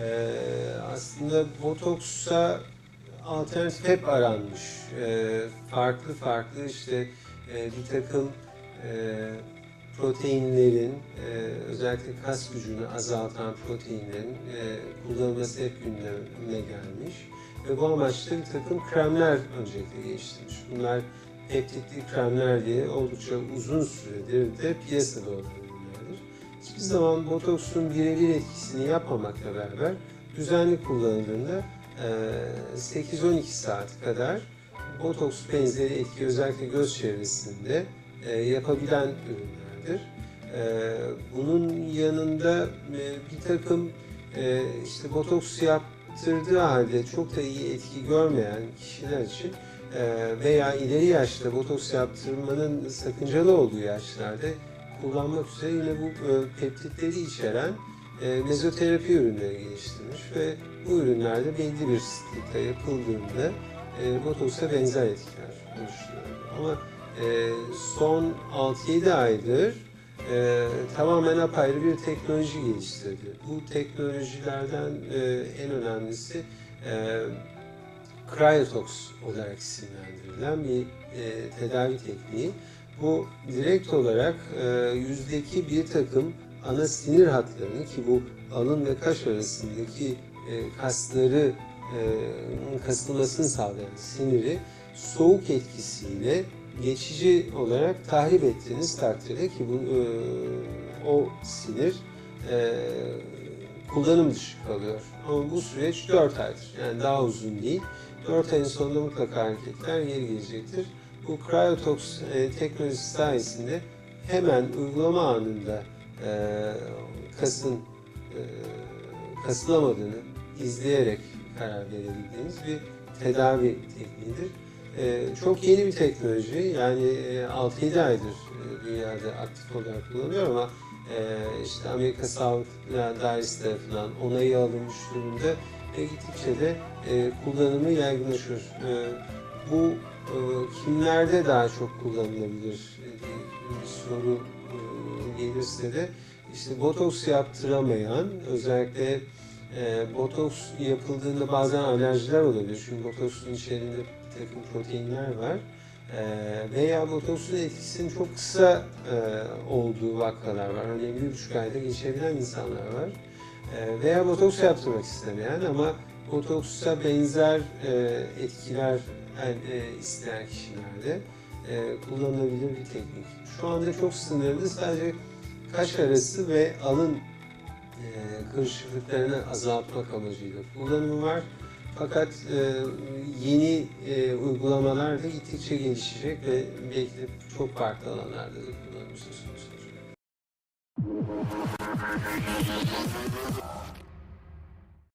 Ee, aslında botoksa alternatif hep aranmış. Ee, farklı farklı işte e, bir takım e, proteinlerin, e, özellikle kas gücünü azaltan proteinlerin e, kullanılması hep gündeme gelmiş. Ve bu amaçla bir takım kremler öncelikle geliştirmiş. Bunlar peptitli kremler diye oldukça uzun süredir de piyasada olan ürünlerdir. Hiçbir zaman botoksun birebir etkisini yapmamakla beraber düzenli kullanıldığında e, 8-12 saat kadar botoks benzeri etki özellikle göz çevresinde yapabilen ürünlerdir. Bunun yanında bir takım işte botoks yaptırdığı halde çok da iyi etki görmeyen kişiler için veya ileri yaşta botoks yaptırmanın sakıncalı olduğu yaşlarda kullanmak üzere yine bu e, peptitleri içeren e, mezoterapi ürünleri geliştirmiş ve bu ürünlerde belli bir sıklıkta yapıldığında e, botoksa benzer etkiler oluşturuyor. Ama son 6-7 aydır e, tamamen apayrı bir teknoloji geliştirdi. Bu teknolojilerden e, en önemlisi e, Cryotox olarak isimlendirilen bir e, tedavi tekniği. Bu direkt olarak e, yüzdeki bir takım ana sinir hatlarını ki bu alın ve kaş arasındaki e, kasları e, kasılmasını sağlayan siniri soğuk etkisiyle geçici olarak tahrip ettiğiniz takdirde ki bu e, o sinir e, kullanım dışı kalıyor. Ama bu süreç 4 aydır. Yani daha uzun değil. 4 ayın sonunda mutlaka hareketler geri gelecektir. Bu Cryotox e, teknolojisi sayesinde hemen uygulama anında e, kasın e, kasılamadığını izleyerek karar verebildiğiniz bir tedavi tekniğidir. E, çok yeni bir teknoloji. Yani e, 6-7 aydır e, dünyada aktif olarak kullanılıyor ama e, işte Amerika Sağlık Dairesi tarafından onayı alınmış durumda ve gittikçe de e, kullanımı yaygınlaşıyor. E, bu e, kimlerde daha çok kullanılabilir e, bir soru e, gelirse de işte botoks yaptıramayan özellikle e, botoks yapıldığında bazen alerjiler olabilir. Çünkü botoksun içerisinde bir takım proteinler var. E, veya botoksun etkisinin çok kısa e, olduğu vakalar var. Örneğin bir buçuk ayda geçebilen insanlar var. E, veya botoks yaptırmak istemeyen ama botoksa benzer e, etkiler e, isteyen kişilerde kullanılabilir bir teknik. Şu anda çok sınırlı sadece kaş arası ve alın kırışıklıklarını azaltmak amacıyla kullanımı var. Fakat e, yeni e, uygulamalar da gittikçe gelişecek ve belki de çok farklı alanlarda da olacak.